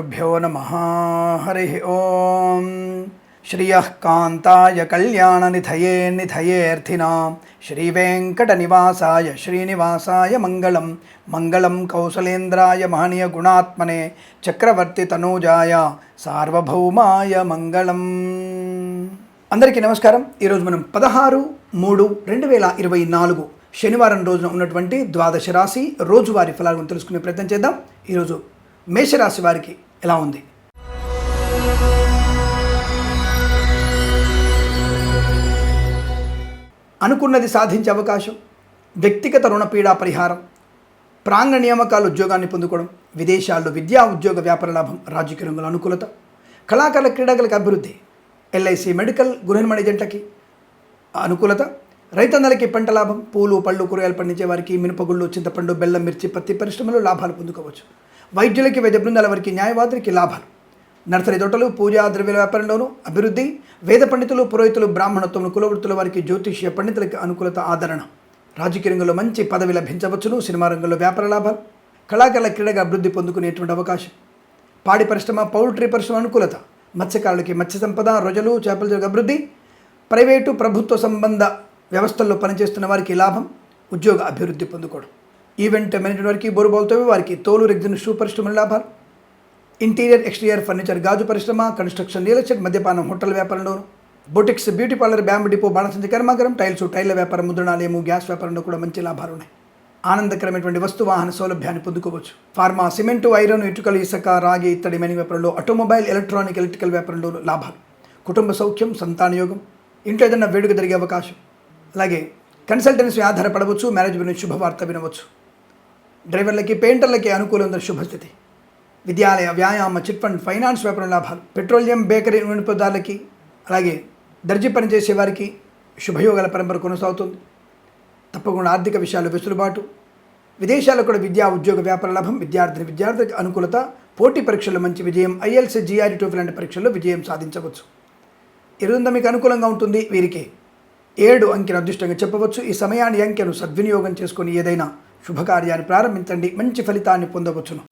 శ్రీగురుభ్యో నమ హరి ఓం శ్రియ కాంతాయ కళ్యాణనిధయే నిధయేర్థినాం శ్రీవేంకటనివాసాయ శ్రీనివాసాయ మంగళం మంగళం కౌసలేంద్రాయ మహనీయ గుణాత్మనే చక్రవర్తి తనూజాయ సార్వభౌమాయ మంగళం అందరికీ నమస్కారం. ఈరోజు మనం పదహారు మూడు రెండు వేల ఇరవై నాలుగు శనివారం రోజున ఉన్నటువంటి ద్వాదశ రాశి రోజువారి ఫలాలను తెలుసుకునే ప్రయత్నం చేద్దాం. ఈరోజు మేషరాశి వారికి ఎలా ఉంది? అనుకున్నది సాధించే అవకాశం వ్యక్తిగత రుణపీడా పరిహారం ప్రాంగణ నియామకాలు ఉద్యోగాన్ని పొందుకోవడం విదేశాల్లో విద్యా ఉద్యోగ వ్యాపార లాభం రాజకీయ రంగంలో అనుకూలత కళాకారుల క్రీడాకులకు అభివృద్ధి ఎల్ఐసి మెడికల్ గృహనిర్మాణ ఏజెంట్లకి అనుకూలత రైతన్నలకి పంట లాభం పూలు పళ్ళు కూరగాయలు పండించే వారికి మినపగుళ్ళు చింతపండు బెల్లం మిర్చి పత్తి పరిశ్రమలో లాభాలు పొందుకోవచ్చు. వైద్యులకి వైద్య బృందాల వారికి న్యాయవాదులకి లాభాలు. నర్సరీ తోటలు పూజా ద్రవ్యాల వ్యాపారంలోనూ అభివృద్ధి వేద పండితులు పురోహితులు బ్రాహ్మణత్వం కులవృత్తుల వారికి జ్యోతిష్య పండితులకి అనుకూలత ఆదరణ. రాజకీయ రంగంలో మంచి పదవి లభించవచ్చును సినిమా రంగంలో వ్యాపార లాభాలు. కళాకారుల క్రీడగా అభివృద్ధి పొందుకునేటువంటి అవకాశం. పాడి పరిశ్రమ పౌల్ట్రీ పరిశ్రమ అనుకూలత. మత్స్యకారులకి మత్స్య సంపద రొజలు చేపల జోగ అభివృద్ధి. ప్రైవేటు ప్రభుత్వ సంబంధ వ్యవస్థల్లో పనిచేస్తున్న వారికి లాభం. ఉద్యోగ అభివృద్ధి పొందుకోవడం. ఈవెంట్ మేనేజ్మెంట్ వారికి బోరుబావులతో వారికి తోలు రెగ్జిన్ షూ పరిశ్రమల లాభాలు. ఇంటీరియర్ ఎక్స్టీరియర్ ఫర్నిచర్ గాజు పరిశ్రమ కన్స్ట్రక్షన్ రియల్ ఎస్టేట్ మద్యపానం hotel వ్యాపారంలోను. Boutiques beauty parlour bamboo depot బాణసంచి కర్మాగారం టైల్స్ టైల్ల వ్యాపారం ముద్రణాలయము గ్యాస్ వ్యాపారంలో కూడా మంచి లాభాలు ఉన్నాయి. ఆనందకరమైనటువంటి వస్తు వాహన సౌలభ్యాన్ని పొందుకోవచ్చు. ఫార్మా సిమెంటు ఐరన్ ఇటుకలు ఇసుక రాగి ఇత్తడి మెని వ్యాపారంలో ఆటోమొబైల్ ఎలక్ట్రానిక్ ఎలక్ట్రికల్ వ్యాపారంలో లాభాలు. కుటుంబ సౌఖ్యం సంతాన యోగం ఇంట్లో ఏదైనా వేడుక జరిగే అవకాశం. అలాగే కన్సల్టెన్సీ ఆధారపడవచ్చు మ్యారేజ్ శుభవార్త వినవచ్చు. డ్రైవర్లకి పెయింటర్లకి అనుకూలంగా శుభస్థితి. విద్యాలయ వ్యాయామ చిట్ ఫండ్ ఫైనాన్స్ వ్యాపారం లాభాలు. పెట్రోలియం బేకరీ వినియోగదారులకి అలాగే దర్జీ పనిచేసే వారికి శుభయోగాల పరంపర కొనసాగుతుంది. తప్పకుండా ఆర్థిక విషయాలు వెసులుబాటు. విదేశాల్లో కూడా విద్యా ఉద్యోగ వ్యాపార లాభం విద్యార్థిని విద్యార్థికి అనుకూలత పోటీ పరీక్షల్లో మంచి విజయం ఐఎల్సీ జీఆర్ టూ లాంటి పరీక్షల్లో విజయం సాధించవచ్చు. ఇరుంద మీకు అనుకూలంగా ఉంటుంది? వీరికి. ఏడు అంకెను అదృష్టంగా చెప్పవచ్చు. ఈ సమయాన్ని అంకెను సద్వినియోగం చేసుకొని ఏదైనా శుభకార్యాన్ని ప్రారంభించండి. మంచి ఫలితాన్ని పొందవచ్చును.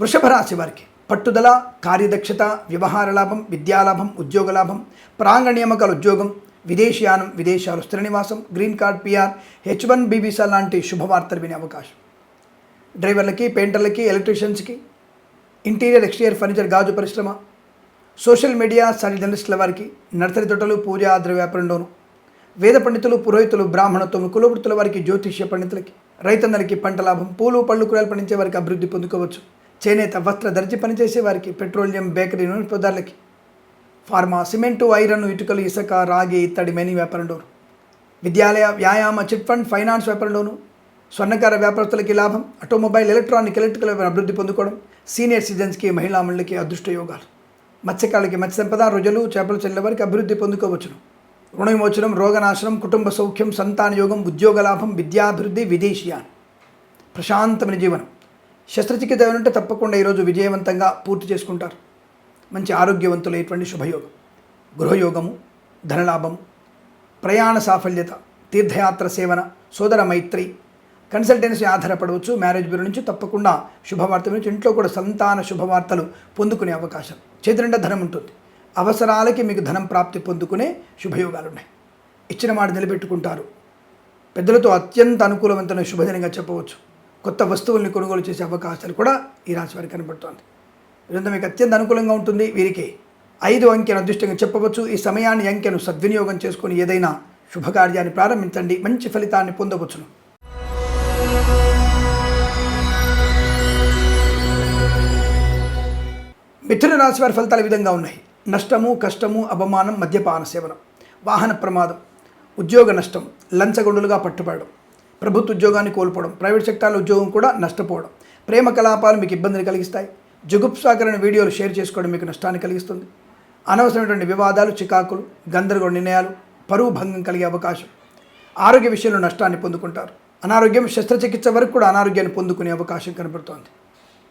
వృషభ రాశి వారికి పట్టుదల కార్యదక్షత వ్యవహార లాభం విద్యాలాభం ఉద్యోగ లాభం ప్రాంగణ నియామకాల ఉద్యోగం విదేశీయానం విదేశాలు స్థిర నివాసం green card PR H one బీబీసా లాంటి శుభవార్తలు వినే అవకాశం. డ్రైవర్లకి పెయింటర్లకి ఎలక్ట్రీషియన్స్కి ఇంటీరియర్ ఎక్స్టీరియర్ ఫర్నిచర్ గాజు పరిశ్రమ సోషల్ మీడియా సరి జర్నలిస్టుల వారికి నర్సరీ తోటలు పూజా వ్యాపారంలోను వేద పండితులు పురోహితులు బ్రాహ్మణత్వం కులవృత్తుల వారికి జ్యోతిష్య పండితులకి రైతన్నలకి పంట లాభం పూలు పళ్ళు కూరలు పండించే వారికి అభివృద్ధి పొందుకోవచ్చు. చేనేత వస్త్ర దర్జీ పనిచేసే వారికి పెట్రోలియం బేకరీ నూనె పదార్థాలకి ఫార్మా సిమెంటు ఐరన్ ఇటుకలు ఇసుక రాగి ఇత్తడి మెని వ్యాపారంలోను విద్యాలయ వ్యాయామ చిట్ ఫండ్ ఫైనాన్స్ వ్యాపారంలోను స్వర్ణకార వ్యాపారస్తులకి లాభం ఆటోమొబైల్ ఎలక్ట్రానిక్ ఎలక్ట్రికల్ అభివృద్ధి పొందుకోవడం సీనియర్ సిటిజన్స్కి మహిళా మండలికి అదృష్ట యోగాలు. మత్స్యకారులకి మత్స్య సంపద రుజులు చేపలు చెల్లె వారికి అభివృద్ధి పొందుకోవచ్చును. రుణ విమోచనం రోగనాశనం కుటుంబ సౌఖ్యం సంతాన యోగం ఉద్యోగ లాభం విద్యాభివృద్ధి విదేశీయాన్. ప్రశాంతమైన జీవనం. శస్త్రచికిత్స ఉంటే తప్పకుండా ఈరోజు విజయవంతంగా పూర్తి చేసుకుంటారు. మంచి ఆరోగ్యవంతులైనటువంటి శుభయోగం. గృహయోగము ధనలాభము ప్రయాణ సాఫల్యత తీర్థయాత్ర సేవన సోదర మైత్రి కన్సల్టెన్సీ ఆధారపడవచ్చు. మ్యారేజ్ బ్యూరో నుంచి తప్పకుండా శుభవార్త నుంచి ఇంట్లో కూడా సంతాన శుభవార్తలు పొందుకునే అవకాశం. చేతినిండా ధనం ఉంటుంది. అవసరాలకి మీకు ధనం ప్రాప్తి పొందుకునే శుభయోగాలు ఉన్నాయి ఇచ్చిన మాట నిలబెట్టుకుంటారు. పెద్దలతో అత్యంత అనుకూలవంతమైన శుభదినంగా చెప్పవచ్చు. కొత్త వస్తువుల్ని కొనుగోలు చేసే అవకాశాలు కూడా ఈ రాశి వారికి కనబడుతోంది. ఇదంతా మీకు అత్యంత అనుకూలంగా ఉంటుంది. వీరికి ఐదు అంకెను అదృష్టంగా చెప్పవచ్చు. ఈ సమయాన్ని అంకెను సద్వినియోగం చేసుకొని ఏదైనా శుభకార్యాన్ని ప్రారంభించండి. మంచి ఫలితాన్ని పొందవచ్చును. మిథున రాశి వారి ఫలితాలు విధంగా ఉన్నాయి. నష్టము కష్టము అవమానం మద్యపాన సేవనం వాహన ప్రమాదం ఉద్యోగ నష్టం లంచగొండులుగా పట్టుబడడం ప్రభుత్వ ఉద్యోగాన్ని కోల్పోవడం ప్రైవేట్ సెక్టార్లో ఉద్యోగం కూడా నష్టపోవడం ప్రేమ కలాపాలు మీకు ఇబ్బందిని కలిగిస్తాయి. జుగుప్సాకరణ వీడియోలు షేర్ చేసుకోవడం మీకు నష్టాన్ని కలిగిస్తుంది. అనవసరమైనటువంటి వివాదాలు చికాకులు గందరగోళ నిర్ణయాలు పరువు భంగం కలిగే అవకాశం ఆరోగ్య విషయంలో నష్టాన్ని పొందుకుంటారు. అనారోగ్యం శస్త్రచికిత్స వరకు కూడా అనారోగ్యాన్ని పొందుకునే అవకాశం కనబడుతోంది.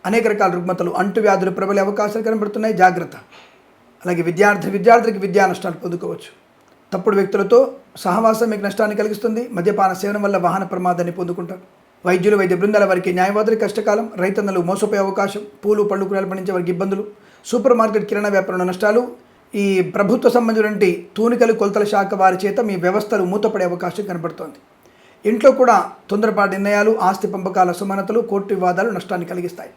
అనేక రకాల రుగ్మతలు అంటువ్యాధులు ప్రబలే అవకాశాలు కనబడుతున్నాయి. జాగ్రత్త. అలాగే విద్యార్థి విద్యార్థులకి విద్యా నష్టాలు పొందుకోవచ్చు. తప్పుడు వ్యక్తులతో సహవాసం మీకు నష్టాన్ని కలిగిస్తుంది. మద్యపాన సేవనం వల్ల వాహన ప్రమాదాన్ని పొందుకుంటారు. వైద్యులు వైద్య బృందాల వారికి న్యాయవాదులు కష్టకాలం రైతన్నలు మోసపోయే అవకాశం పూలు పళ్ళు కూరలు పండించే వారికి ఇబ్బందులు సూపర్ మార్కెట్ కిరాణా వ్యాపారంలో నష్టాలు ఈ ప్రభుత్వ సంబంధించినటువంటి తూనికలు కొలతల శాఖ వారి చేత మీ వ్యవస్థలు మూతపడే అవకాశం కనబడుతోంది. ఇంట్లో కూడా తొందరపాటు నిర్ణయాలు ఆస్తి పంపకాల సుమనతలు కోర్టు వివాదాలు నష్టాన్ని కలిగిస్తాయి.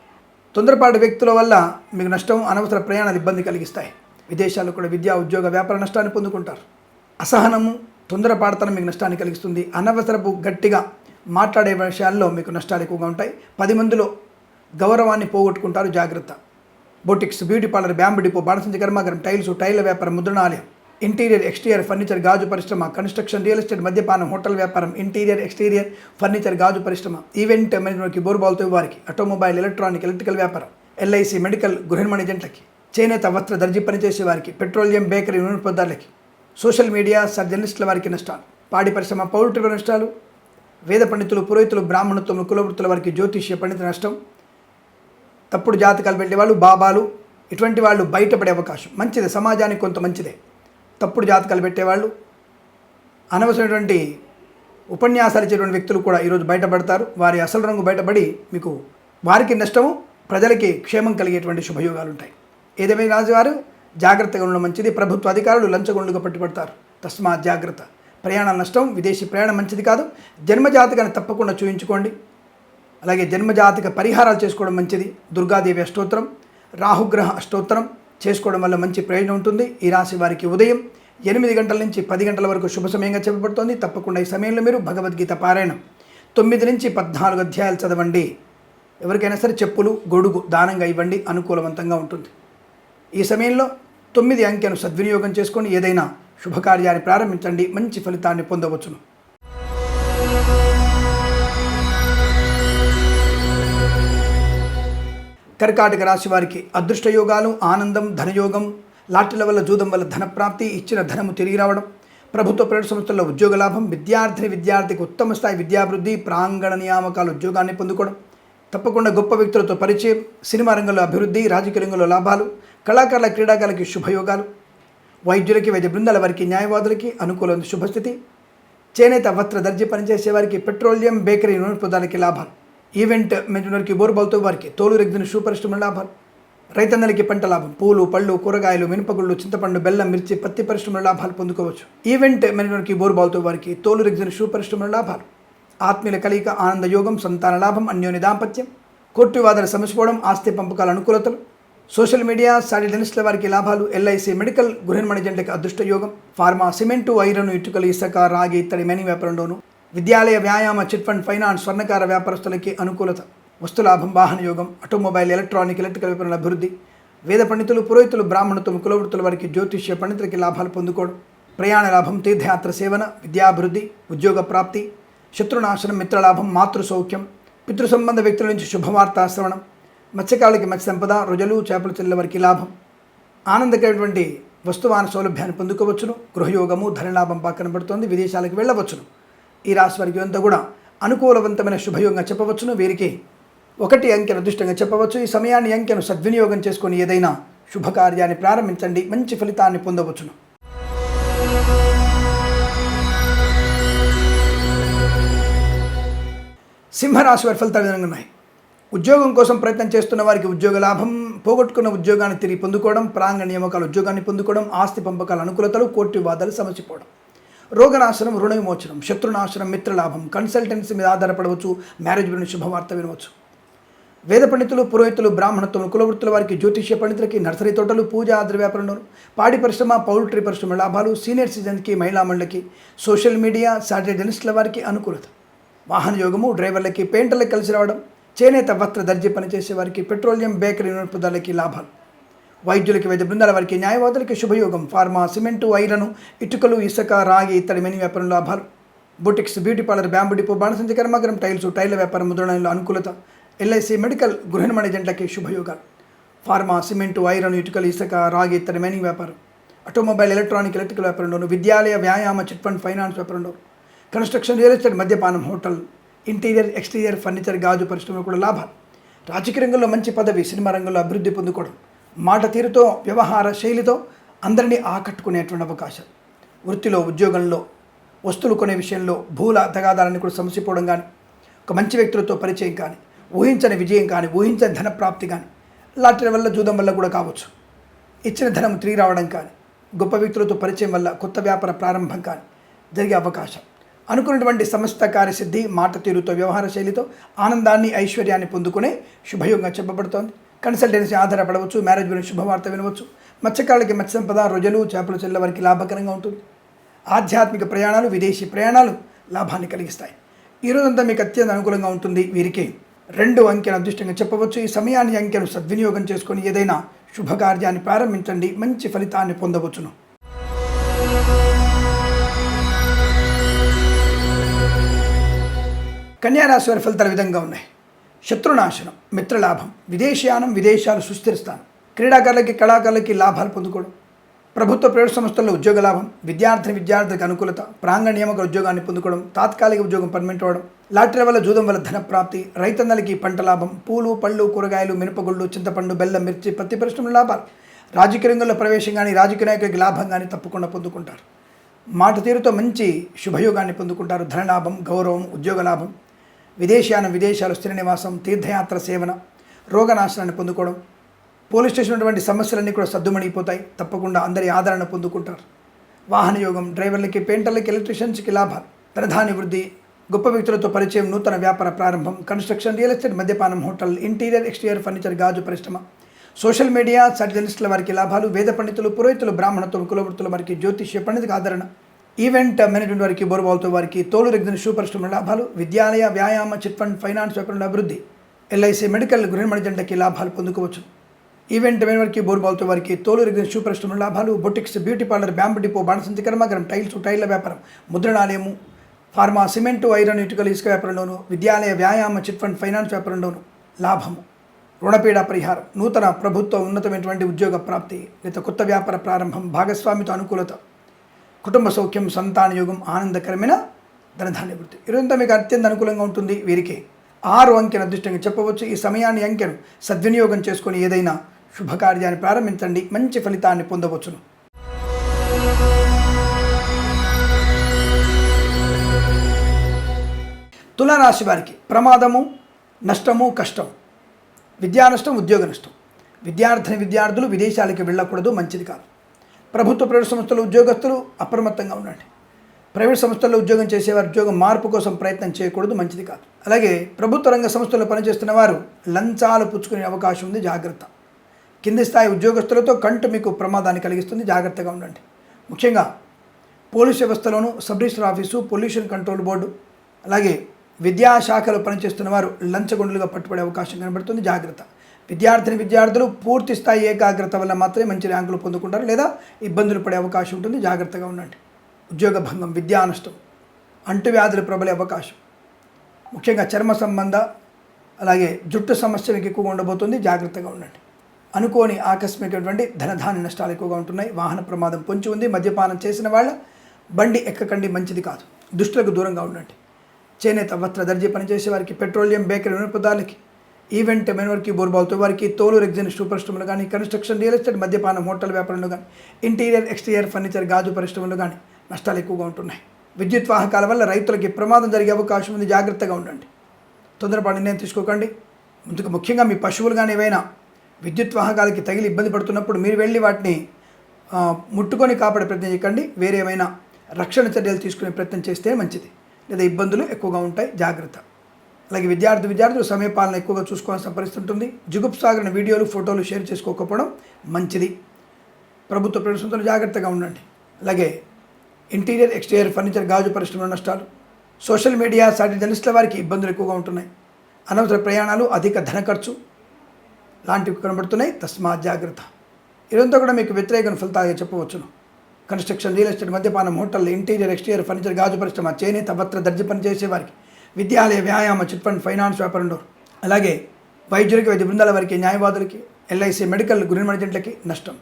తొందరపాటు వ్యక్తుల వల్ల మీకు నష్టం అనవసర ప్రయాణాలు ఇబ్బంది కలిగిస్తాయి. విదేశాల్లో కూడా విద్యా ఉద్యోగ వ్యాపార నష్టాన్ని పొందుకుంటారు. అసహనము తొందరపాటుతనం మీకు నష్టాన్ని కలిగిస్తుంది. అనవసరపు గట్టిగా మాట్లాడే విషయాల్లో మీకు నష్టాలు ఎక్కువగా ఉంటాయి. పది మందిలో గౌరవాన్ని పోగొట్టుకుంటారు జాగ్రత్త. Boutiques beauty parlour bamboo depot బాణసంచ కర్మాగారం టైల్స్ టైల వ్యాపారం ముద్రణాలయం ఇంటీరియర్ ఎక్స్టీరియర్ ఫర్నిచర్ గాజు పరిశ్రమ కన్స్ట్రక్షన్ రియల్ ఎస్టేట్ మద్యపానం హోటల్ వ్యాపారం ఇంటీరియర్ ఎక్స్టీరియర్ ఫర్నిచర్ గాజు పరిశ్రమ ఈవెంట్ మేనేజ్మెంట్కి బోర్బాల్తో వారికి ఆటోమొబైల్ ఎలక్ట్రానిక్ ఎలక్ట్రికల్ వ్యాపారం ఎల్ఐసి మెడికల్ గృహిణి ఏజెంట్లకి చేనేత వస్త్ర దర్జీ పనిచేసే వారికి పెట్రోలియం బేకరీ నూనె పదార్థాలకి సోషల్ మీడియా సర్జర్నలిస్టుల వారికి నష్టాలు పాడి పరిశ్రమ పౌల్ట్రీ నష్టాలు వేద పండితులు పురోహితులు బ్రాహ్మణత్వం కులవృత్తుల వారికి జ్యోతిష్య పండిత నష్టం తప్పుడు జాతకాలు వెళ్ళే వాళ్ళు బాబాలు ఇటువంటి వాళ్ళు బయటపడే అవకాశం మంచిదే సమాజానికి కొంత మంచిదే. తప్పుడు జాతకాలు పెట్టేవాళ్ళు. అనవసరమైనటువంటి ఉపన్యాసాలు ఇచ్చేటువంటి వ్యక్తులు కూడా ఈరోజు బయటపడతారు. వారి అసలు రంగు బయటపడి మీకు వారికి నష్టము ప్రజలకి క్షేమం కలిగేటువంటి శుభయోగాలు ఉంటాయి. ఏదేమైనా రాజుగారు జాగ్రత్తగా ఉండడం మంచిది. ప్రభుత్వ అధికారులు లంచగొండుగా పట్టుబడతారు. తస్మాత్ జాగ్రత్త. ప్రయాణ నష్టం విదేశీ ప్రయాణం మంచిది కాదు. జన్మజాతకాన్ని తప్పకుండా చూయించుకోండి. అలాగే జన్మజాతక పరిహారాలు చేసుకోవడం మంచిది. దుర్గాదేవి అష్టోత్తరం రాహుగ్రహ అష్టోత్తరం చేసుకోవడం వల్ల మంచి ప్రయోజనం ఉంటుంది. ఈ రాశి వారికి ఉదయం ఎనిమిది గంటల నుంచి పది గంటల వరకు శుభ సమయంగా చెప్పబడుతోంది. తప్పకుండా ఈ సమయంలో మీరు భగవద్గీత పారాయణం. తొమ్మిది నుంచి పద్నాలుగు అధ్యాయాలు చదవండి. ఎవరికైనా సరే చెప్పులు గొడుగు దానంగా ఇవ్వండి. అనుకూలవంతంగా ఉంటుంది. ఈ సమయంలో తొమ్మిది అంకెను సద్వినియోగం చేసుకొని ఏదైనా శుభకార్యాన్ని ప్రారంభించండి. మంచి ఫలితాన్ని పొందవచ్చును. కర్కాటక రాశి వారికి అదృష్ట యోగాలు ఆనందం ధనయోగం లాటరీల వల్ల జూదం వల్ల ధనప్రాప్తి ఇచ్చిన ధనము తిరిగి రావడం ప్రభుత్వ ప్రైవేట్ సంస్థల్లో ఉద్యోగ లాభం విద్యార్థిని విద్యార్థికి ఉత్తమ స్థాయి విద్యాభివృద్ధి ప్రాంగణ నియామకాలు ఉద్యోగాన్ని పొందుకోవడం. తప్పకుండా గొప్ప వ్యక్తులతో పరిచయం సినిమా రంగంలో అభివృద్ధి రాజకీయ రంగంలో లాభాలు కళాకారుల క్రీడాకారులకి శుభయోగాలు. వైద్యులకి వైద్య బృందాల వారికి న్యాయవాదులకి అనుకూలమైన శుభస్థితి. చేనేత వస్త్ర దర్జీ పనిచేసే వారికి పెట్రోలియం బేకరీ నూనె పదార్థాలకి లాభాలు. ఈవెంట్ మేనేజ్మెంట్కి బోర్బాల్తో వారికి తోలు రెగ్జిన షూ పరిశ్రమ లాభాలు రైతన్నలకి పంట లాభం. పూలు పళ్ళు కూరగాయలు మినపగుళ్ళు చింతపండు బెల్లం మిర్చి పత్తి పరిశ్రమల లాభాలు పొందుకోవచ్చు. ఈవెంట్ మేనేజ్మెంట్కి బోర్బాల్తో వారికి తోలు రెగ్జిన షూ పరిశ్రమల లాభాలు. ఆత్మీయుల కలిక ఆనంద యోగం సంతాన లాభం అన్యోన్య దాంపత్యం కోర్టు వివాదాలు సమసిపోవడం ఆస్తి పంపకాల అనుకూలతలు సోషల్ మీడియా సాటిలనిస్టుల వారికి లాభాలు ఎల్ఐసి మెడికల్ గృహిణి జంటకి అదృష్ట యోగం ఫార్మా సిమెంటు ఐరన్ ఇటుకలు ఇసుక రాగి ఇత్తడి మెని వ్యాపారంలోను విద్యాలయ వ్యాయామ చిట్ ఫండ్ ఫైనాన్స్ స్వర్ణకార వ్యాపారస్తులకి అనుకూలత. వస్తులాభం వాహన యోగం ఆటోమొబైల్ ఎలక్ట్రానిక్ ఎలక్ట్రికల్ విపణుల అభివృద్ధి వేద పండితులు పురోహితులు బ్రాహ్మణత్వం కులవృత్తుల వారికి జ్యోతిష్య పండితులకి లాభాలు పొందుకోవడం ప్రయాణ లాభం తీర్థయాత్ర సేవన విద్యాభివృద్ధి ఉద్యోగ ప్రాప్తి శత్రునాశనం మిత్రలాభం మాతృ సౌఖ్యం పితృ సంబంధ వ్యక్తుల నుంచి శుభవార్త శ్రవణం మత్స్యకారులకి మత్స్య సంపద రొజలు చేపల చెల్లెల వారికి లాభం. ఆనందకరమైనటువంటి వస్తువాన సౌలభ్యాన్ని పొందుకోవచ్చును గృహయోగము ధనలాభం పక్కన కనబడుతోంది విదేశాలకు వెళ్ళవచ్చును. ఈ రాశి వారికి అంతా కూడా అనుకూలవంతమైన శుభయోగంగా చెప్పవచ్చును. వీరికి ఒకటి అంకెను అదృష్టంగా చెప్పవచ్చు. ఈ సమయాన్ని అంకెను సద్వినియోగం చేసుకొని ఏదైనా శుభకార్యాన్ని ప్రారంభించండి. మంచి ఫలితాన్ని పొందవచ్చును. సింహరాశి వారి ఫలితాలు విధంగా ఉన్నాయి? ఉద్యోగం కోసం ప్రయత్నం చేస్తున్న వారికి ఉద్యోగ లాభం పోగొట్టుకున్న ఉద్యోగాన్ని తిరిగి పొందుకోవడం ప్రాంగణ నియామకాల ఉద్యోగాన్ని పొందుకోవడం ఆస్తి పంపకాల అనుకూలతలు కోర్టు వాదాలు సమసిపోవడం. రోగనాశనం రుణ విమోచనం శత్రునాశనం మిత్రలాభం కన్సల్టెన్సీ మీద ఆధారపడవచ్చు మ్యారేజ్ గురించి శుభవార్త వినవచ్చు. వేద పండితులు పురోహితులు బ్రాహ్మణత్వం కులవృత్తుల వారికి జ్యోతిష్య పండితులకి నర్సరీ తోటలు పూజ ఆద్ర వ్యాపారంలో పాడి పరిశ్రమ పౌల్ట్రీ పరిశ్రమ లాభాలు సీనియర్ సిటిజన్కి మహిళా మండలికి సోషల్ మీడియా సాటిలైట్ జర్నలిస్టుల వారికి అనుకూలత. వాహన యోగము డ్రైవర్లకి పెయింటర్లకు కలిసి రావడం చేనేత వస్త్ర దర్జీ పనిచేసే వారికి పెట్రోలియం బేకరీ నూనె లాభాలు. వైద్యులకి వైద్య బృందాల వారికి న్యాయవాదులకి శుభయోగం. ఫార్మా సిమెంటు ఐరను ఇటుకలు ఇసుక రాగి ఇత్తడి మెని వ్యాపారం లాభాలు. Boutiques beauty parlour bamboo depot బాణసంచి కర్మాగారం టైల్స్ టైర్ల వ్యాపారం ముద్రణలో అనుకూలత. ఎల్ఐసి మెడికల్ గృహిణి ఏజెంట్లకి శుభయోగాలు. ఫార్మా సిమెంటు ఐరన్ ఇటుకలు ఇసుక రాగి ఇత్తడి మెని వ్యాపారం. ఆటోమొబైల్ ఎలక్ట్రానిక్ ఎలక్ట్రికల్ వ్యాపారంలోను విద్యాలయ వ్యాయామ చిట్ ఫండ్ ఫైనాన్స్ వ్యాపారంలో. కన్స్ట్రక్షన్ రియల్ ఎస్టేట్ మద్యపానం హోటల్ ఇంటీరియర్ ఎక్స్టీరియర్ ఫర్నిచర్ గాజు పరిశ్రమలో కూడా లాభాలు. రాజకీయ రంగంలో మంచి పదవి సినిమా రంగంలో అభివృద్ధి పొందుకోవడం. మాట తీరుతో వ్యవహార శైలితో అందరినీ ఆకట్టుకునేటువంటి అవకాశం. వృత్తిలో ఉద్యోగంలో వస్తువులు కొనే విషయంలో భూల తగాదాలని కూడా సమసిపోవడం కానీ ఒక మంచి వ్యక్తులతో పరిచయం కానీ ఊహించని విజయం కానీ ఊహించని ధన ప్రాప్తి కానీ లాటరీ వల్ల జూదం వల్ల కూడా కావచ్చు. ఇచ్చిన ధనం తిరిగి రావడం కానీ గొప్ప వ్యక్తులతో పరిచయం వల్ల కొత్త వ్యాపార ప్రారంభం కానీ జరిగే అవకాశం. అనుకున్నటువంటి సమస్త కార్యసిద్ధి మాట తీరుతో వ్యవహార శైలితో ఆనందాన్ని ఐశ్వర్యాన్ని పొందుకునే శుభయోగంగా చెప్పబడుతోంది. కన్సల్టెన్సీ ఆధారపడవచ్చు మ్యారేజ్ గురించి శుభవార్త వినవచ్చు. మత్స్యకారులకి మత్స్య సంపద రొజలు చేపలు చెల్ల వారికి లాభకరంగా ఉంటుంది. ఆధ్యాత్మిక ప్రయాణాలు విదేశీ ప్రయాణాలు లాభాన్ని కలిగిస్తాయి. ఈ మీకు అత్యంత అనుకూలంగా ఉంటుంది వీరికి. రెండు అంకెను అదృష్టంగా చెప్పవచ్చు. ఈ సమయాన్ని అంకెను సద్వినియోగం చేసుకొని ఏదైనా శుభకార్యాన్ని ప్రారంభించండి. మంచి ఫలితాన్ని పొందవచ్చును. కన్యారాశి వారి ఫలితాలు విధంగా ఉన్నాయి. శత్రునాశనం మిత్రలాభం విదేశయానం విదేశాలు సుస్థిరస్థానం క్రీడాకారులకి కళాకారులకి లాభాలు పొందుకోవడం ప్రభుత్వ ప్రైవేట్ సంస్థల్లో ఉద్యోగ లాభం విద్యార్థిని విద్యార్థికి అనుకూలత ప్రాంగణ నియామక ఉద్యోగాన్ని పొందుకోవడం తాత్కాలిక ఉద్యోగం పర్మనెంట్ అవ్వడం లాటరీ వల్ల జూదం వల్ల ధన ప్రాప్తి రైతన్నలకి పంట లాభం పూలు పళ్ళు కూరగాయలు మినపగుళ్ళు చింతపండు బెల్లం మిర్చి పత్తి పరిశ్రమల లాభాలు. రాజకీయ రంగంలో ప్రవేశం కానీ రాజకీయ నాయకులకి లాభం కానీ తప్పకుండా పొందుకుంటారు. మాట తీరుతో మంచి శుభయోగాన్ని పొందుకుంటారు. ధనలాభం గౌరవం ఉద్యోగ లాభం విదేశాన విదేశాలు స్థిర నివాసం తీర్థయాత్ర సేవన రోగనాశనాన్ని పొందుకోవడం పోలీస్ స్టేషన్ ఉన్నటువంటి సమస్యలన్నీ కూడా సద్దుమణిగిపోతాయి. తప్పకుండా అందరి ఆదరణ పొందుకుంటారు. వాహన యోగం డ్రైవర్లకి పెయింటర్లకి ఎలక్ట్రీషియన్స్కి లాభాలు. ప్రధాని వృద్ధి గొప్ప వ్యక్తులతో పరిచయం నూతన వ్యాపార ప్రారంభం కన్స్ట్రక్షన్ రియల్ ఎస్టేట్ మద్యపానం హోటల్ ఇంటీరియర్ ఎక్స్టీరియర్ ఫర్నిచర్ గాజు పరిశ్రమ. సోషల్ మీడియా సర్జనిస్టుల వారికి లాభాలు వేద పండితులు పురోహితులు బ్రాహ్మణత్వం కులవృత్తుల వారికి జ్యోతిష్య పండితులకు ఆదరణ. ఈవెంట్ మేనేజ్మెంట్ వారికి బోర్బాల్తో వారికి తోలు రెగ్గిన షూ పరిశ్రమ లాభాలు విద్యాలయ వ్యాయామ చిట్ ఫండ్ ఫైనాన్స్ వ్యాపారంలో అభివృద్ధి ఎల్ఐసి మెడికల్ గృహ మణిజెండకి లాభాలు పొందుకోవచ్చు. ఈవెంట్ మేనేజ్ వారికి బోర్బాల్తో వారికి తోలు రెగ్గిన షూ పరిశ్రమ లాభాలు boutiques beauty parlour bamboo depot బాణసంతి కర్మాగరం టైల్స్ టైళ్ళ వ్యాపారం ముద్రణాలయము ఫార్మా సిమెంటు ఐరన్ ఇటుకలు ఇసుక వ్యాపారంలోను విద్యాలయ వ్యాయామ చిట్ ఫండ్ ఫైనాన్స్ వ్యాపారంలోను లాభము. రుణపీడ పరిహారం నూతన ప్రభుత్వ ఉన్నతమైనటువంటి ఉద్యోగ ప్రాప్తి లేదా కొత్త వ్యాపార ప్రారంభం భాగస్వామితో అనుకూలత కుటుంబ సౌఖ్యం సంతాన యోగం ఆనందకరమైన ధనధాన్య వృత్తి. ఇదంతా మీకు అత్యంత అనుకూలంగా ఉంటుంది. వీరికి ఆరు అంకెను అదృష్టంగా చెప్పవచ్చు. ఈ సమయాన్ని అంకెను సద్వినియోగం చేసుకొని ఏదైనా శుభకార్యాన్ని ప్రారంభించండి. మంచి ఫలితాన్ని పొందవచ్చును. తులారాశి వారికి ప్రమాదము నష్టము కష్టం. విద్యా నష్టం ఉద్యోగ నష్టం. విద్యార్థిని విద్యార్థులు విదేశాలకు వెళ్ళకూడదు. మంచిది కాదు. ప్రభుత్వ ప్రైవేట్ సంస్థల ఉద్యోగస్తులు అప్రమత్తంగా ఉండండి. ప్రైవేట్ సంస్థల్లో ఉద్యోగం చేసేవారు ఉద్యోగం మార్పు కోసం ప్రయత్నం చేయకూడదు మంచిది కాదు. అలాగే ప్రభుత్వ రంగ సంస్థల్లో పనిచేస్తున్న వారు లంచాలు పుచ్చుకునే అవకాశం ఉంది జాగ్రత్త. కింది స్థాయి ఉద్యోగస్తులతో కంటు మీకు ప్రమాదాన్ని కలిగిస్తుంది జాగ్రత్తగా ఉండండి. ముఖ్యంగా police వ్యవస్థలోను sub registrar office pollution control board అలాగే విద్యాశాఖలో పనిచేస్తున్న వారు లంచగొండలుగా పట్టుబడే అవకాశం కనబడుతుంది జాగ్రత్త. విద్యార్థిని విద్యార్థులు పూర్తి స్థాయి ఏకాగ్రత వల్ల మాత్రమే మంచి ర్యాంకులు పొందుకుంటారు లేదా ఇబ్బందులు పడే అవకాశం ఉంటుంది. జాగ్రత్తగా ఉండండి. ఉద్యోగ భంగం విద్యా నష్టం అంటువ్యాధులు ప్రబలే అవకాశం. ముఖ్యంగా చర్మ సంబంధ అలాగే జుట్టు సమస్య మీకు ఎక్కువగా ఉండబోతుంది. జాగ్రత్తగా ఉండండి. అనుకోని ఆకస్మికటువంటి ధనధాన్య నష్టాలు ఎక్కువగా ఉంటున్నాయి. వాహన ప్రమాదం పొంచి ఉంది. మద్యపానం చేసిన వాళ్ళ బండి ఎక్కకండి మంచిది కాదు. దుష్టులకు దూరంగా ఉండండి. చేనేత వస్త్ర దర్జీ పనిచేసే వారికి పెట్రోలియం బేకరీ వినోదాలకి ఈవెంట్ మెనవర్కి బోర్బాల్తో వారికి తోలు రెగ్జిన్ షూ పరిశ్రమలు కానీ కన్స్ట్రక్షన్ రియల్ ఎస్టేట్ మద్యపానం హోటల్ వ్యాపారంలో కానీ ఇంటీరియర్ ఎక్స్టీరియర్ ఫర్నిచర్ గాజు పరిశ్రమలు కానీ నష్టాలు ఎక్కువగా ఉంటున్నాయి. విద్యుత్ వాహకాల వల్ల రైతులకి ప్రమాదం జరిగే అవకాశం ఉంది. జాగ్రత్తగా ఉండండి. తొందరపాటు నిర్ణయం తీసుకోకండి. ముందుకు ముఖ్యంగా మీ పశువులు కానీ ఏవైనా విద్యుత్ వాహకాలకి తగిలి ఇబ్బంది పడుతున్నప్పుడు మీరు వెళ్ళి వాటిని ముట్టుకొని కాపాడే ప్రయత్నం చేయకండి. వేరే ఏమైనా రక్షణ చర్యలు తీసుకునే ప్రయత్నం చేస్తే మంచిది. లేదా ఇబ్బందులు ఎక్కువగా ఉంటాయి. జాగ్రత్త. అలాగే విద్యార్థి విద్యార్థులు సమయపాలన ఎక్కువగా చూసుకోవాల్సిన పరిస్థితి ఉంటుంది. జుగుప్సాగరణ వీడియోలు ఫోటోలు షేర్ చేసుకోకపోవడం మంచిది. ప్రభుత్వ ప్రదర్శనతో జాగ్రత్తగా ఉండండి. అలాగే ఇంటీరియర్ ఎక్స్టీరియర్ ఫర్నిచర్ గాజు పరిశ్రమ నష్టాలు. సోషల్ మీడియా సాటి జర్నలిస్టుల వారికి ఇబ్బందులు ఎక్కువగా ఉంటున్నాయి. అనవసర ప్రయాణాలు అధిక ధన ఖర్చు లాంటివి కనబడుతున్నాయి. తస్మాత్ జాగ్రత్త. ఇదంతా కూడా మీకు వ్యతిరేకం ఫలితాలుగా చెప్పవచ్చును. కన్స్ట్రక్షన్ రియల్ ఎస్టేట్ మద్యపానం హోటల్ ఇంటీరియర్ ఎక్స్టీరియర్ ఫర్నిచర్ గాజు పరిశ్రమ చేనేత వస్త్ర దర్జీ పని చేసేవారికి విద్యాలయ వ్యాయామ చిట్ ఫండ్ ఫైనాన్స్ వ్యాపారంలో. అలాగే వైద్యులకి వైద్య బృందాల వారికి న్యాయవాదులకి ఎల్ఐసి మెడికల్ గురి మేనేజెంట్లకి నష్టం.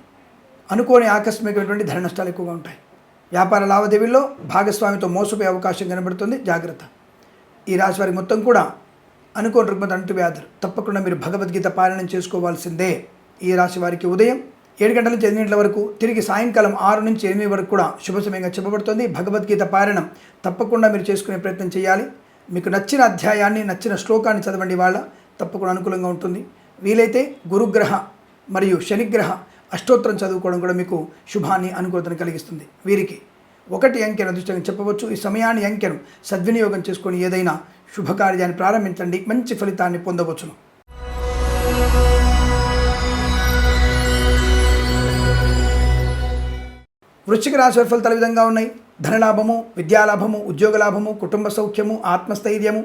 అనుకోని ఆకస్మికమైనటువంటి ధర నష్టాలు ఎక్కువగా ఉంటాయి. వ్యాపార లావాదేవీల్లో భాగస్వామితో మోసపోయే అవకాశం కనబడుతుంది. జాగ్రత్త. ఈ రాశి వారికి మొత్తం కూడా అనుకోని రుగ్మత అంటువ్యాధులు తప్పకుండా మీరు భగవద్గీత పారాయణం చేసుకోవాల్సిందే. ఈ రాశి వారికి ఉదయం ఏడు గంటల నుంచి ఎనిమిది గంటల వరకు తిరిగి సాయంకాలం ఆరు నుంచి ఎనిమిది వరకు కూడా శుభ సమయంగా చెప్పబడుతుంది. భగవద్గీత పారాయణం తప్పకుండా మీరు చేసుకునే ప్రయత్నం చేయాలి. మీకు నచ్చిన అధ్యాయాన్ని నచ్చిన శ్లోకాన్ని చదవండి వాళ్ళ. తప్పకుండా అనుకూలంగా ఉంటుంది. వీలైతే గురుగ్రహ మరియు శనిగ్రహ అష్టోత్తరం చదువుకోవడం కూడా మీకు శుభాన్ని అనుకూలతను కలిగిస్తుంది. వీరికి ఒకటి అంకెను అదృష్టంగా చెప్పవచ్చు. ఈ సమయాన్ని అంకెను సద్వినియోగం చేసుకొని ఏదైనా శుభకార్యాన్ని ప్రారంభించండి. మంచి ఫలితాన్ని పొందవచ్చును. వృశ్చిక రాశి వారి ఫలితాలు విధంగా ఉన్నాయి? ధనలాభము విద్యాలాభము ఉద్యోగ లాభము కుటుంబ సౌఖ్యము ఆత్మస్థైర్యము.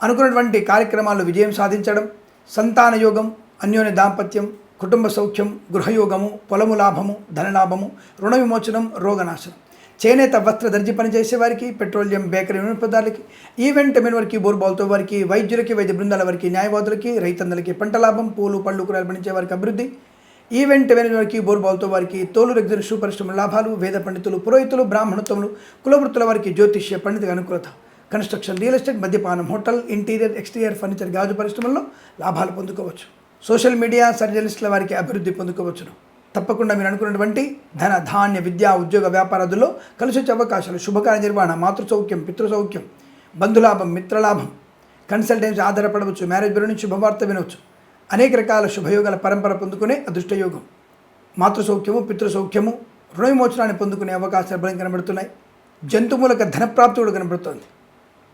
అనుకున్నటువంటి కార్యక్రమాల్లో విజయం సాధించడం సంతాన యోగం అన్యోన్య దాంపత్యం కుటుంబ సౌఖ్యం గృహయోగము పొలము లాభము ధనలాభము రుణ విమోచనం రోగనాశనం. చేనేత వస్త్ర దర్జీ పనిచేసే వారికి పెట్రోలియం బేకరీ వినియోగదారులకి ఈవెంట్ మెన్ వారికి బోర్బాల్తో వారికి వైద్యులకి వైద్య బృందాల వారికి న్యాయవాదులకి రైతందలకి పంట లాభం పూలు పళ్ళు కూరలు పండించే వారికి అభివృద్ధి. ఈవెంట్ వారికి బోర్బాల్తో వారికి తోలు రెగ్జర్ షూ పరిశ్రమ లాభాలు వేద పండితులు పురోహితులు బ్రాహ్మణత్వములు కులవృత్తుల వారికి జ్యోతిష్య పండిత అనుకూలత. కన్స్ట్రక్షన్ రియల్ ఎస్టేట్ మద్యపానం హోటల్ ఇంటీరియర్ ఎక్స్టీరియర్ ఫర్నిచర్ గాజు పరిశ్రమల్లో లాభాలు పొందుకోవచ్చు. సోషల్ మీడియా సర్జలిస్టుల వారికి అభివృద్ధి పొందుకోవచ్చును. తప్పకుండా మీరు అనుకున్నటువంటి ధన ధాన్య విద్యా ఉద్యోగ వ్యాపారాదుల్లో కలిసి వచ్చే అవకాశాలు శుభకార్య నిర్వహణ మాతృసౌఖ్యం సౌఖ్యం బంధులాభం మిత్రలాభం. కన్సల్టెన్సీ ఆధారపడవచ్చు మ్యారేజ్ బ్యూరో నుంచి శుభవార్త వినవచ్చు. అనేక రకాల శుభయోగాల పరంపర పొందుకునే అదృష్టయోగం. మాతృ సౌఖ్యము పితృ రుణ విమోచనాన్ని పొందుకునే అవకాశాలు బలం కనబడుతున్నాయి. జంతుమూలక ధనప్రాప్తి కూడా కనబడుతోంది.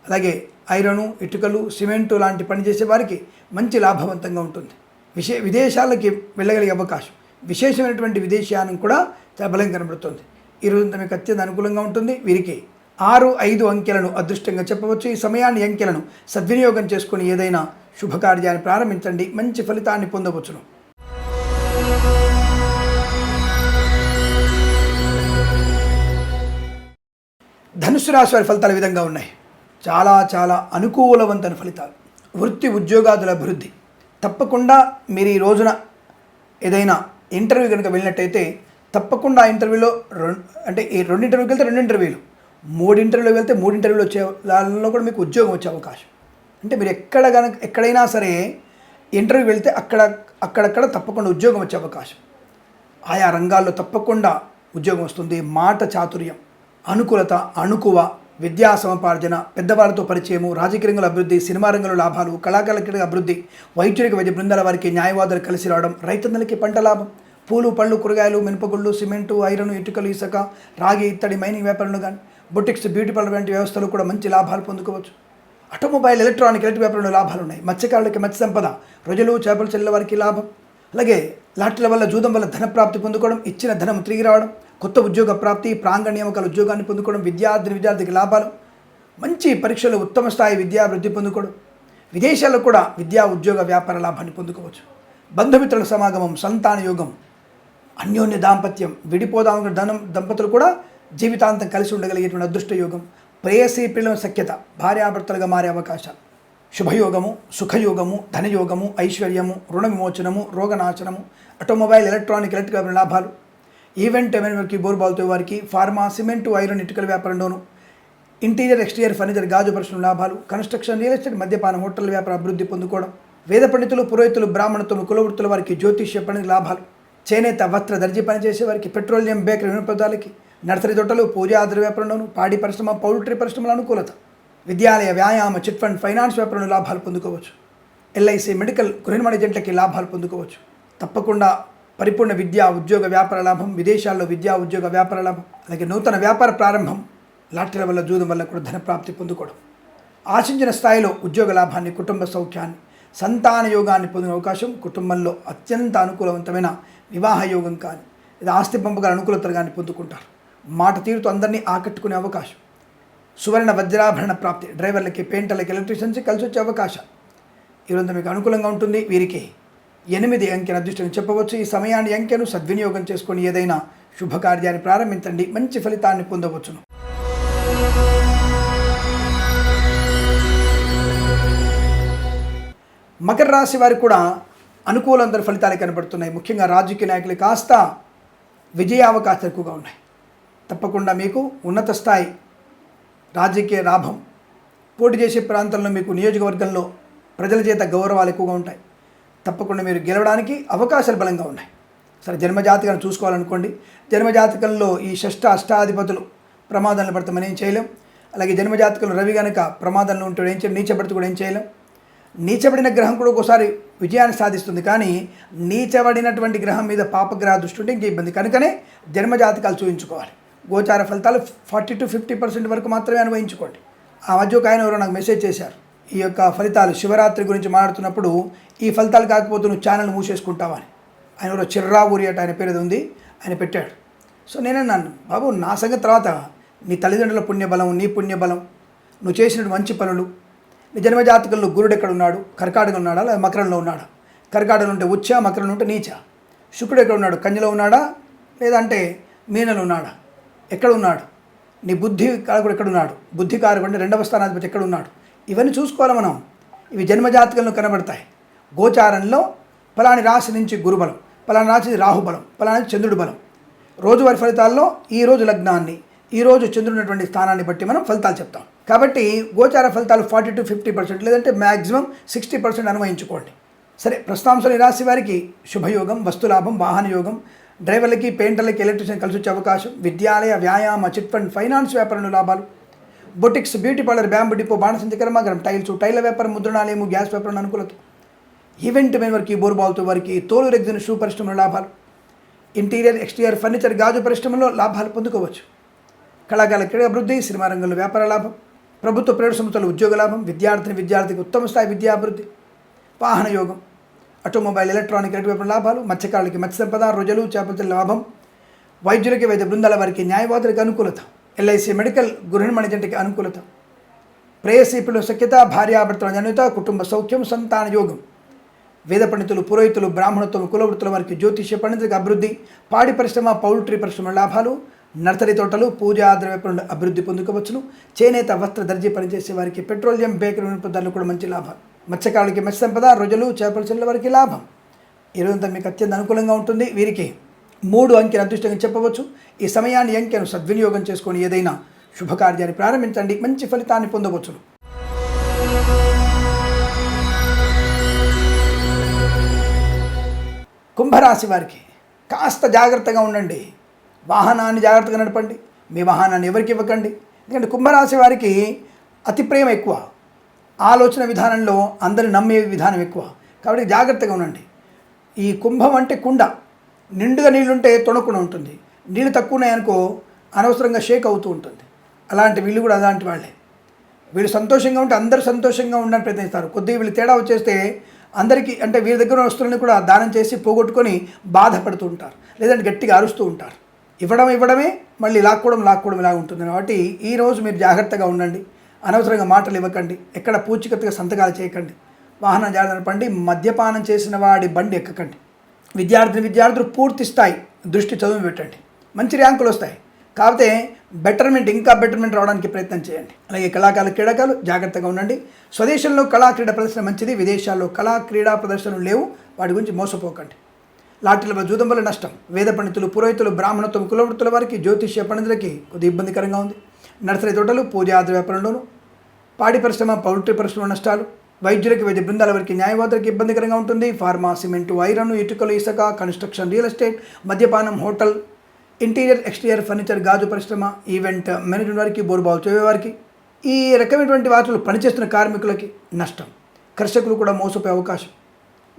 అలాగే ఐరను ఇటుకలు సిమెంటు లాంటి పని చేసే వారికి మంచి లాభవంతంగా ఉంటుంది. విశే విదేశాలకి వెళ్ళగలిగే అవకాశం. విశేషమైనటువంటి విదేశీయానం కూడా చాలా బలం కనబడుతుంది. ఈ రోజంతా మీకు అత్యంత అనుకూలంగా ఉంటుంది. వీరికి ఆరు ఐదు అంకెలను అదృష్టంగా చెప్పవచ్చు. ఈ సమయాన్ని అంకెలను సద్వినియోగం చేసుకుని ఏదైనా శుభకార్యాన్ని ప్రారంభించండి. మంచి ఫలితాన్ని పొందవచ్చును. ధనుసు రాశి వారి ఫలితాలు విధంగా ఉన్నాయి. చాలా చాలా అనుకూలవంతైన ఫలితాలు. వృత్తి ఉద్యోగాదుల అభివృద్ధి. తప్పకుండా మీరు ఈ రోజున ఏదైనా ఇంటర్వ్యూ కనుక వెళ్ళినట్టయితే తప్పకుండా ఆ ఇంటర్వ్యూలో రెండు అంటే ఈ రెండు ఇంటర్వ్యూకి వెళ్తే రెండు ఇంటర్వ్యూలు. మూడు ఇంటర్వ్యూలో వెళ్తే మూడు ఇంటర్వ్యూలు వచ్చే దానిలో కూడా మీకు ఉద్యోగం వచ్చే అవకాశం. అంటే మీరు ఎక్కడ కనుక ఎక్కడైనా సరే ఇంటర్వ్యూ వెళ్తే అక్కడ అక్కడక్కడ తప్పకుండా ఉద్యోగం వచ్చే అవకాశం. ఆయా రంగాల్లో తప్పకుండా ఉద్యోగం వస్తుంది. మాట చాతుర్యం అనుకూలత అణుకువ విద్యా సముపార్జన పెద్దవాళ్ళతో పరిచయము రాజకీయ రంగంలో అభివృద్ధి సినిమా రంగంలో లాభాలు కళాకారుల అభివృద్ధి వైద్యుడికి వైద్య బృందాల వారికి న్యాయవాదులు కలిసి రావడం రైతన్నలకి పంట లాభం. పూలు పళ్ళు కూరగాయలు మినపగుళ్ళు సిమెంటు ఐరన్ ఇటుకలు ఇసుక రాగి ఇత్తడి మైనింగ్ వ్యాపారంలో కానీ బొటిక్స్ బ్యూటీ పార్లర్ వంటి వ్యవస్థలు కూడా మంచి లాభాలు పొందుకోవచ్చు. ఆటోమొబైల్ ఎలక్ట్రానిక్ ఎలక్ట్రిక్ వ్యాపారంలో లాభాలు ఉన్నాయి మత్స్యకారులకి మత్స్య సంపద ప్రజలు చేపలు చెల్లెల వారికి లాభం. అలాగే లాటరీల వల్ల జూదం వల్ల ధన ప్రాప్తి పొందుకోవడం ఇచ్చిన ధనం తిరిగి రావడం కొత్త ఉద్యోగ ప్రాప్తి ప్రాంగణ నియామకాల ఉద్యోగాన్ని పొందుకోవడం విద్యార్థిని విద్యార్థికి లాభాలు. మంచి పరీక్షలు ఉత్తమ స్థాయి విద్యాభివృద్ధి పొందుకోవడం. విదేశాల్లో కూడా విద్యా ఉద్యోగ వ్యాపార లాభాన్ని పొందుకోవచ్చు. బంధుమిత్రుల సమాగమం సంతాన యోగం అన్యోన్య దాంపత్యం విడిపోదాం ధనం దంపతులు కూడా జీవితాంతం కలిసి ఉండగలిగేటువంటి అదృష్ట యోగం. ప్రేయసీ పిల్లల సఖ్యత భార్యాభర్తలుగా మారే అవకాశాలు. శుభయోగము సుఖయోగము ధనయోగము ఐశ్వర్యము రుణ విమోచనము రోగనాశనము ఆటోమొబైల్ ఎలక్ట్రానిక్ ఎలక్ట్రిక్ లాభాలు. ఈవెంట్ వారికి బోర్బాల్తో వారికి ఫార్మా సిమెంటు ఐరన్ ఇటుకల వ్యాపారంలోను ఇంటీరియర్ ఎక్స్టీరియర్ ఫర్నిచర్ గాజు పరిశ్రమ లాభాలు. కన్స్ట్రక్షన్ రియల్ ఎస్టేట్ మద్యపానం హోటల్ వ్యాపార అభివృద్ధి పొందుకోవడం. వేద పండితులు పురోహితులు బ్రాహ్మణత్వము కులవృత్తుల వారికి జ్యోతిష్య పండిత లాభాలు. చేనేత వస్త్ర దర్జీ పనిచేసే వారికి పెట్రోలియం బేకరీ వినపదాలకి నర్సరీ తోటలు పూజాద్రి వ్యాపారంలోను పాడి పరిశ్రమ పౌల్ట్రీ పరిశ్రమల అనుకూలత విద్యాలయ వ్యాయామ చిట్ ఫండ్ ఫైనాన్స్ వ్యాపారంలో లాభాలు పొందుకోవచ్చు. ఎల్ఐసి మెడికల్ గృహ ఏజెంట్లకి లాభాలు పొందుకోవచ్చు. తప్పకుండా పరిపూర్ణ విద్యా ఉద్యోగ వ్యాపార లాభం విదేశాల్లో విద్యా ఉద్యోగ వ్యాపార లాభం అలాగే నూతన వ్యాపార ప్రారంభం లాటరీల వల్ల జూదం వల్ల కూడా ధన ప్రాప్తి పొందుకోవడం. ఆశించిన స్థాయిలో ఉద్యోగ లాభాన్ని కుటుంబ సౌఖ్యాన్ని సంతాన యోగాన్ని పొందిన అవకాశం కుటుంబంలో అత్యంత అనుకూలవంతమైన వివాహ యోగం కానీ లేదా ఆస్తి పంపగల అనుకూలతలు కానీ పొందుకుంటారు. మాట తీరుతో అందరినీ ఆకట్టుకునే అవకాశం. సువర్ణ వజ్రాభరణ ప్రాప్తి డ్రైవర్లకి పెయింటర్లకి ఎలక్ట్రీషియన్స్కి కలిసి వచ్చే అవకాశం. ఈరోజు మీకు అనుకూలంగా ఉంటుంది. వీరికి ఎనిమిది అంకెను అదృష్టం చెప్పవచ్చు. ఈ సమయాన్ని అంకెను సద్వినియోగం చేసుకొని ఏదైనా శుభకార్యాన్ని ప్రారంభించండి. మంచి ఫలితాన్ని పొందవచ్చును. మకర రాశి వారికి కూడా అనుకూలందరి ఫలితాలు కనబడుతున్నాయి. ముఖ్యంగా రాజకీయ నాయకులు కాస్త విజయ అవకాశాలు ఎక్కువగా ఉన్నాయి. తప్పకుండా మీకు ఉన్నత స్థాయి రాజకీయ లాభం. పోటీ చేసే ప్రాంతంలో మీకు నియోజకవర్గంలో ప్రజల చేత గౌరవాలు ఎక్కువగా ఉంటాయి. తప్పకుండా మీరు గెలవడానికి అవకాశాలు బలంగా ఉన్నాయి. సరే జన్మజాతకాన్ని చూసుకోవాలనుకోండి. జన్మజాతకంలో ఈ షష్ట అష్టాధిపతులు ప్రమాదాలను పడితే మనం ఏం చేయలేం. అలాగే జన్మజాతకంలో రవి కనుక ప్రమాదంలో ఉంటాడు ఏం చేయలేం. నీచబడితే కూడా ఏం చేయలేం. నీచబడిన గ్రహం కూడా ఒకసారి విజయాన్ని సాధిస్తుంది. కానీ నీచబడినటువంటి గ్రహం మీద పాపగ్రహ దృష్టి ఉంటే ఇంక ఇబ్బంది. కనుకనే జన్మజాతకాలు చూపించుకోవాలి గోచార ఫలితాలు ఫార్టీ టు ఫిఫ్టీ పర్సెంట్ వరకు మాత్రమే అనుభవించుకోండి. ఆ మధ్య ఒక ఆయన ఎవరో నాకు మెసేజ్ చేశారు. ఈ యొక్క ఫలితాలు శివరాత్రి గురించి మాట్లాడుతున్నప్పుడు ఈ ఫలితాలు కాకపోతే నువ్వు ఛానల్ మూసేసుకుంటావా అని. ఆయన ఎవరో చిర్రా ఊరి అట ఆయన పేరు ఉంది ఆయన పెట్టాడు. సో నేనన్నాను బాబు నా సంగతి తర్వాత నీ తల్లిదండ్రుల పుణ్యబలం నీ పుణ్యబలం నువ్వు చేసిన మంచి పనులు నీ జన్మజాతకంలో గురుడు ఎక్కడ ఉన్నాడు కర్కాటకం ఉన్నాడా లేదా మకరంలో ఉన్నాడా? కర్కాటకం ఉంటే ఉచ్చ మకరంలో ఉంటే నీచ. శుక్రుడు ఎక్కడ ఉన్నాడు కంజలో ఉన్నాడా లేదంటే మీనలో ఉన్నాడా? ఎక్కడ ఉన్నాడు నీ బుద్ధి కారకుడు ఎక్కడున్నాడు? బుద్ధి కారకుడు అంటే రెండవ స్థానాధిపతి ఎక్కడ ఉన్నాడు ఇవన్నీ చూసుకోవాలి మనం. ఇవి జన్మజాతకంలో కనబడతాయి. గోచారంలో పలాని రాశి నుంచి గురుబలం పలాని రాశి రాహుబలం పలాని చంద్రుడి బలం. రోజువారి ఫలితాల్లో ఈ రోజు లగ్నాన్ని ఈ రోజు చంద్రుడినటువంటి స్థానాన్ని బట్టి మనం ఫలితాలు చెప్తాం. కాబట్టి గోచార ఫలితాలు ఫార్టీ టు ఫిఫ్టీ పర్సెంట్ లేదంటే మ్యాక్సిమం సిక్స్టీ పర్సెంట్ అనువయించుకోండి సరే ప్రస్తుతాంశం రాశి వారికి శుభయోగం వస్తులాభం వాహన యోగం డ్రైవర్లకి పెయింటర్లకి ఎలక్ట్రీషియన్ కలిసి వచ్చే అవకాశం విద్యాలయ వ్యాయామ చిట్ ఫండ్ ఫైనాన్స్ వ్యాపారంలో లాభాలు. Boutiques beauty parlour bamboo depot బాణసంచి కర్మాగరం టైల్స్ టైల వ్యాపారం ముద్రణాలయము గ్యాస్ వ్యాపారం అనుకూలత. ఈవెంట్ మెయిన్ వారికి బోర్బాల్తో వారికి తోలు రెగ్జిన్ షూ పరిశ్రమలో లాభాలు. ఇంటీరియర్ ఎక్స్టీరియర్ ఫర్నిచర్ గాజు పరిశ్రమలో లాభాలు పొందుకోవచ్చు. కళాకారుల క్రీడ అభివృద్ధి సినిమా రంగంలో వ్యాపార లాభం ప్రభుత్వ ప్రైవేట్ సంస్థల ఉద్యోగ లాభం విద్యార్థిని విద్యార్థికి ఉత్తమ స్థాయి విద్యాభివృద్ధి వాహన యోగం. ఆటోమొబైల్ ఎలక్ట్రానిక్ అటువైపు లాభాలు మత్స్యకారులకి మత్స్య సంపద రోజులు చేపల లాభం వైద్యులకి వైద్య బృందాల వారికి న్యాయవాదులకు అనుకూలత ఎల్ఐసి మెడికల్ గృహిణి జంటికి అనుకూలత ప్రేయసి సఖ్యత భార్యాభర్తల జన్యత కుటుంబ సౌఖ్యం సంతాన యోగం వేద పండితులు పురోహితులు బ్రాహ్మణత్వం కులవృత్తుల వారికి జ్యోతిష్య పండితులకు అభివృద్ధి పాడి పరిశ్రమ పౌల్ట్రీ పరిశ్రమ లాభాలు నర్సరీ తోటలు పూజా ద్రవ్య పనులు అభివృద్ధి పొందుకోవచ్చును చేనేత వస్త్ర దర్జీ పనిచేసే వారికి పెట్రోలియం బేకరీ వినియోగదారులు కూడా మంచి లాభాలు. మత్స్యకారులకి మత్స్య సంపద రోజులు చేపల చిన్న వారికి లాభం. ఈరోజంతా మీకు అత్యంత అనుకూలంగా ఉంటుంది. వీరికి మూడు అంకెను అదృష్టంగా చెప్పవచ్చు. ఈ సమయాన్ని అంకెను సద్వినియోగం చేసుకొని ఏదైనా శుభకార్యాన్ని ప్రారంభించండి. మంచి ఫలితాన్ని పొందవచ్చును. కుంభరాశి వారికి కాస్త జాగ్రత్తగా ఉండండి. వాహనాన్ని జాగ్రత్తగా నడపండి. మీ వాహనాన్ని ఎవరికి ఇవ్వకండి? ఎందుకంటే కుంభరాశి వారికి అతి ప్రేమ ఎక్కువ. ఆలోచన విధానంలో అందరు నమ్మే విధానం ఎక్కువ. కాబట్టి జాగ్రత్తగా ఉండండి. ఈ కుంభం అంటే కుండ. నిండుగా నీళ్ళుంటే తొణకుండా ఉంటుంది. నీళ్ళు తక్కువ ఉన్నాయనుకో అనవసరంగా షేక్ అవుతూ ఉంటుంది. అలాంటి వీళ్ళు కూడా అలాంటి వాళ్ళే. వీళ్ళు సంతోషంగా ఉంటే అందరూ సంతోషంగా ఉండడానికి ప్రయత్నిస్తారు. కొద్దిగా వీళ్ళు తేడా వచ్చేస్తే అందరికీ అంటే వీరి దగ్గర ఉన్న వస్తువులను కూడా దానం చేసి పోగొట్టుకొని బాధపడుతూ ఉంటారు. లేదంటే గట్టిగా అరుస్తూ ఉంటారు. ఇవ్వడం ఇవ్వడమే మళ్ళీ లాక్కోవడం లాక్కోవడం ఇలా ఉంటుంది. కాబట్టి ఈరోజు మీరు జాగ్రత్తగా ఉండండి. అనవసరంగా మాటలు ఇవ్వకండి. ఎక్కడ పూచికత్తుగా సంతకాలు చేయకండి. వాహనం జాగ్రత్త నడపండి మద్యపానం చేసిన వాడి బండి ఎక్కకండి. విద్యార్థిని విద్యార్థులు పూర్తి స్థాయి దృష్టి చదువు పెట్టండి. మంచి ర్యాంకులు వస్తాయి. కాకపోతే బెటర్మెంట్ ఇంకా బెటర్మెంట్ రావడానికి ప్రయత్నం చేయండి. అలాగే కళాకారుల క్రీడాకారులు జాగ్రత్తగా ఉండండి. స్వదేశంలో కళా క్రీడా ప్రదర్శన మంచిది. విదేశాల్లో కళా క్రీడా ప్రదర్శనలు లేవు. వాటి గురించి మోసపోకండి. లాటరీల జూదం వల్ల నష్టం. వేద పండితులు పురోహితులు బ్రాహ్మణత్వం కులవృత్తుల వారికి జ్యోతిష్య పండితులకి కొద్ది ఇబ్బందికరంగా ఉంది. నర్సరీ తోటలు పూజాద్ర వ్యాపారంలోను పాడి పరిశ్రమ పౌల్ట్రీ పరిశ్రమ నష్టాలు వైద్యులకి వైద్య బృందాల వారికి న్యాయవాదులకు ఇబ్బందికరంగా ఉంటుంది. ఫార్మా సిమెంటు ఐరన్ ఇటుకలు ఇసుక కన్స్ట్రక్షన్ రియల్ ఎస్టేట్ మద్యపానం హోటల్ ఇంటీరియర్ ఎక్స్టీరియర్ ఫర్నిచర్ గాజు పరిశ్రమ ఈవెంట్ మేనేజ్మెంట్ వారికి బోరుబావు చదివేవారికి ఈ రకమైనటువంటి వాటిలో పనిచేస్తున్న కార్మికులకి నష్టం. కర్షకులు కూడా మోసపోయే అవకాశం.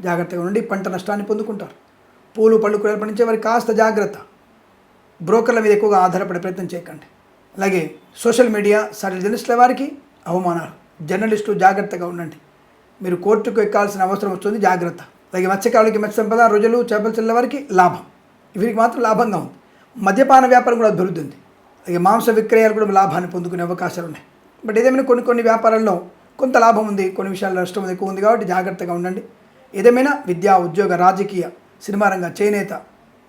జాగ్రత్తగా ఉండి పంట నష్టాన్ని పొందుకుంటారు. పూలు పళ్ళు కూరలు పండించే వారికి కాస్త జాగ్రత్త. బ్రోకర్ల మీద ఎక్కువగా ఆధారపడే ప్రయత్నం చేయకండి. అలాగే సోషల్ మీడియా సరైన జర్నలిస్టుల వారికి అవమానాలు. జర్నలిస్టులు జాగ్రత్తగా ఉండండి. మీరు కోర్టుకు ఎక్కాల్సిన అవసరం వస్తుంది జాగ్రత్త. అలాగే మత్స్యకారులకి మత్స్య సంపద రోజులు చేపల చెల్ల వారికి లాభం. వీరికి మాత్రం లాభంగా ఉంది. మద్యపాన వ్యాపారం కూడా అభివృద్ధి ఉంది అలాగే మాంస విక్రయాలు కూడా లాభాన్ని పొందుకునే అవకాశాలు ఉన్నాయి. బట్ ఏదేమైనా కొన్ని కొన్ని వ్యాపారాల్లో కొంత లాభం ఉంది కొన్ని విషయాల్లో నష్టం ఎక్కువ ఉంది కాబట్టి జాగ్రత్తగా ఉండండి. ఏదేమైనా విద్యా ఉద్యోగ రాజకీయ సినిమా రంగ చేనేత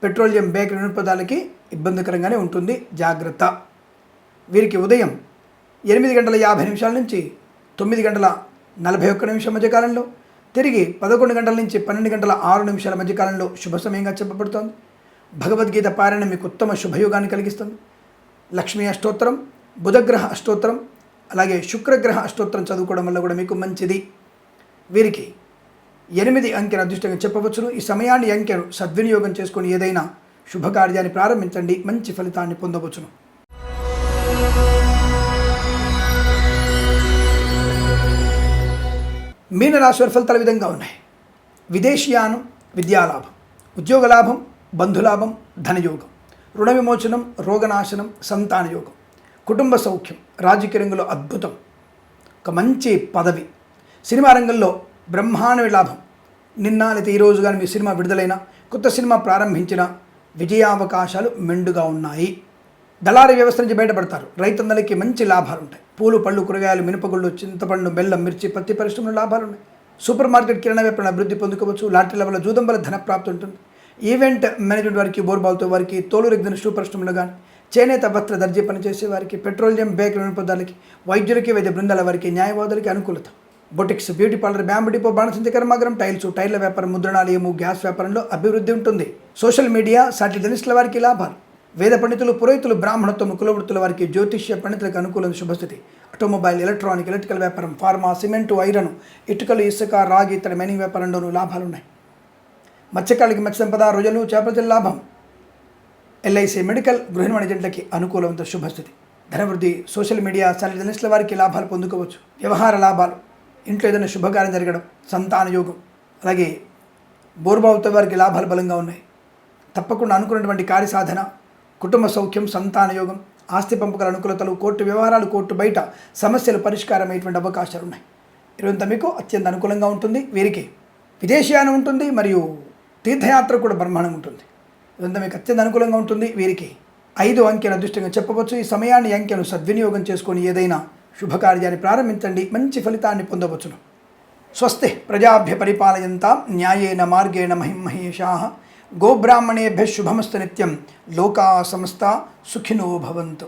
పెట్రోలియం బేకరీ పదాలకి ఇబ్బందికరంగానే ఉంటుంది. జాగ్రత్త. వీరికి ఉదయం ఎనిమిది గంటల యాభై నిమిషాల నుంచి తొమ్మిది గంటల నలభై ఒక్క నిమిషం మధ్యకాలంలో తిరిగి పదకొండు గంటల నుంచి పన్నెండు గంటల ఆరు నిమిషాల మధ్యకాలంలో శుభ సమయంగా చెప్పబడుతోంది. భగవద్గీత పారాయణ మీకు ఉత్తమ శుభయోగాన్ని కలిగిస్తుంది. లక్ష్మీ అష్టోత్తరం బుధగ్రహ అష్టోత్తరం అలాగే శుక్రగ్రహ అష్టోత్తరం చదువుకోవడం వల్ల కూడా మీకు మంచిది. వీరికి ఎనిమిది అంకెను అదృష్టంగా చెప్పవచ్చును. ఈ సమయాన్ని అంకెను సద్వినియోగం చేసుకొని ఏదైనా శుభకార్యాన్ని ప్రారంభించండి. మంచి ఫలితాన్ని పొందవచ్చును. మీనరాశి ఫలితాల విధంగా ఉన్నాయి. విదేశీయానం విద్యాలాభం ఉద్యోగ లాభం బంధులాభం ధనయోగం రుణ విమోచనం రోగనాశనం సంతాన యోగం కుటుంబ సౌఖ్యం రాజకీయ రంగంలో అద్భుతం. ఒక మంచి పదవి. సినిమా రంగంలో బ్రహ్మాండ లాభం. నిన్న లేదా ఈరోజు కానీ మీ సినిమా విడుదలైన కొత్త సినిమా ప్రారంభించిన విజయావకాశాలు మెండుగా ఉన్నాయి. దళారీ వ్యవస్థ నుంచి బయటపడతారు. రైతన్నలకి మంచి లాభాలు ఉంటాయి పూలు పళ్ళు కూరగాయలు మినపగుళ్ళు చింతపండు బెల్లం మిర్చి పత్తి పరిశ్రమలో లాభాలు ఉన్నాయి సూపర్ మార్కెట్ కిరాణా వ్యాపారం అభివృద్ధి పొందుకోవచ్చు. లాటరీల వల్ల జూదం వల్ల ధన ప్రాప్తి ఉంటుంది. ఈవెంట్ మేనేజ్మెంట్ వారికి బోర్బాల్తో వారికి తోలు రెగ్గిన షూ పరిశ్రమలో కానీ చేనేత వస్త్ర దర్జీ పనిచేసే వారికి పెట్రోలియం బేకరీ వినిపదాలకి వైద్యులకి వైద్య బృందాల వారికి న్యాయవాదులకి అనుకూలత. Boutiques beauty parlour bamboo depot బాణసంచ కర్మాగరం టైల్స్ టైర్ల వ్యాపారం ముద్రణాలయము గ్యాస్ వ్యాపారంలో అభివృద్ధి ఉంటుంది. సోషల్ మీడియా సాటి వారికి లాభాలు. వేద పండితులు పురోహితులు బ్రాహ్మణత్వం కులవృత్తుల వారికి జ్యోతిష్య పండితులకు అనుకూలం శుభస్థితి. ఆటోమొబైల్ ఎలక్ట్రానిక్ ఎలక్ట్రికల్ వ్యాపారం ఫార్మా సిమెంటు ఐరన్ ఇటుకలు ఇసుక రాగి ఇతర మైనింగ్ వ్యాపారంలోనూ లాభాలు ఉన్నాయి మత్స్యకాళ్ళకి మత్స్య సంపద రొయ్యలు చేపల లాభం. ఎల్ఐసి మెడికల్ గృహ ఏజెంట్లకి అనుకూలవంత శుభస్థితి. ధనవృద్ధి సోషల్ మీడియా జర్నలిస్టుల వారికి లాభాలు పొందుకోవచ్చు. వ్యవహార లాభాలు. ఇంట్లో ఏదైనా శుభకార్యం జరగడం సంతాన యోగం. అలాగే బోర్బావుతో వారికి లాభాలు బలంగా ఉన్నాయి. తప్పకుండా అనుకున్నటువంటి కార్యసాధన కుటుంబ సౌఖ్యం సంతాన యోగం ఆస్తి పంపకాల అనుకూలతలు కోర్టు వ్యవహారాలు కోర్టు బయట సమస్యలు పరిష్కారమైనటువంటి అవకాశాలు ఉన్నాయి. ఇదంతా మీకు అత్యంత అనుకూలంగా ఉంటుంది. వీరికి విదేశీయానం ఉంటుంది మరియు తీర్థయాత్ర కూడా బ్రహ్మాండంగా ఉంటుంది. ఇదంతా మీకు అత్యంత అనుకూలంగా ఉంటుంది. వీరికి ఐదు అంకెను అదృష్టంగా చెప్పవచ్చు. ఈ సమయాన్ని అంకెను సద్వినియోగం చేసుకొని ఏదైనా శుభకార్యాన్ని ప్రారంభించండి. మంచి ఫలితాన్ని పొందవచ్చును. స్వస్తి ప్రజాభ్య పరిపాలయంతా. న్యాయేన మార్గేణ మహిమహేషా గోబ్రాహ్మణేభ్య శుభమస్తు నిత్యం లోకా సమస్త సుఖినో భవంతు.